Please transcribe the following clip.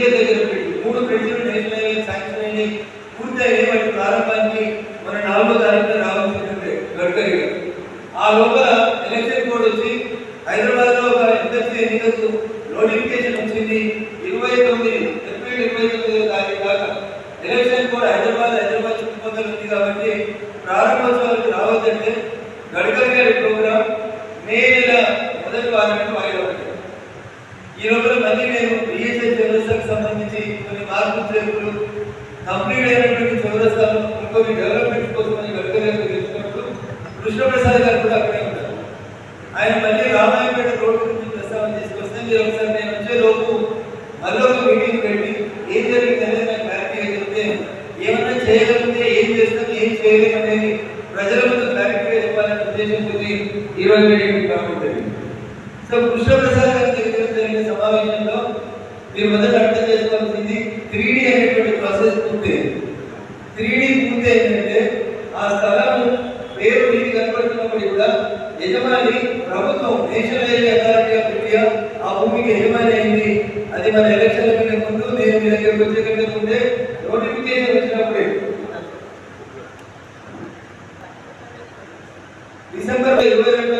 దగ్గర పెట్టి మూడు బ్రిడ్జ్లు శాంక్షన్ వాటి ప్రారంభానికి మన నాలుగో తారీఖున రావాల్సింది గడ్కరీ గారు. ఆ లోపల ఎలక్షన్ కోడ్ వచ్చి హైదరాబాద్లో ఒక నోటిఫికేషన్ వచ్చింది. ఇరవై తొమ్మిది ఏప్రిల్ ఇరవై తొమ్మిదో తారీఖు దాకా ఎలక్షన్ కోడ్ హైదరాబాద్ హైదరాబాద్ చుట్టుపక్కల ఉంది కాబట్టి ప్రారంభోత్సవాలకు రావద్దంటే గడ్కరీ గారి ప్రోగ్రాం. మే నెల మొదటి వారానికి వాయిదా ఈ లోపల మళ్ళీ నేను మార్పులు కంప్లీట్ అయినటువంటి చౌరస్తాలు ఇంకొన్ని డెవలప్మెంట్ కోసం అని గడ్కరీ గారు తెలుసుకున్నప్పుడు కృష్ణప్రసాద్ గారు కూడా అక్కడే ఉంటారు. ఆయన మళ్ళీ రామాయణపేట రోడ్డు గురించి ప్రస్తావన తీసుకొస్తే మీరు ఒకసారి నేను వచ్చే లోపు మళ్ళీ ఒక మీటింగ్ పెట్టి ఏం జరిగింది నాకు క్లారిటీగా చెప్తే ఏమన్నా చేయగలిగితే ఏం చేస్తాం ఏం చేయలేము అనేది ప్రజల ముందు క్లారిటీగా చెప్పాలనే ఉద్దేశంతో ఈ రోజు మీటింగ్ కాబట్టి సో కృష్ణప్రసాద్ గారి దగ్గర జరిగిన సమావేశంలో మీరు మొదట అర్థం త్రీడీ పూర్తి అయిందంటే ఆ స్థలం పేరు నీటి కనపడుతున్నప్పుడు కూడా యజమాని ప్రభుత్వం నేషనల్ హైవే అథారిటీ ఆఫ్ ఆ భూమికి యజమాని అయింది. అది మన ఎలక్షన్ల కంటే ముందు నేను మీ దగ్గరకు వచ్చే కంటే ముందే నోటిఫికేషన్ వచ్చినప్పుడే. డిసెంబర్ ఇరవై రెండు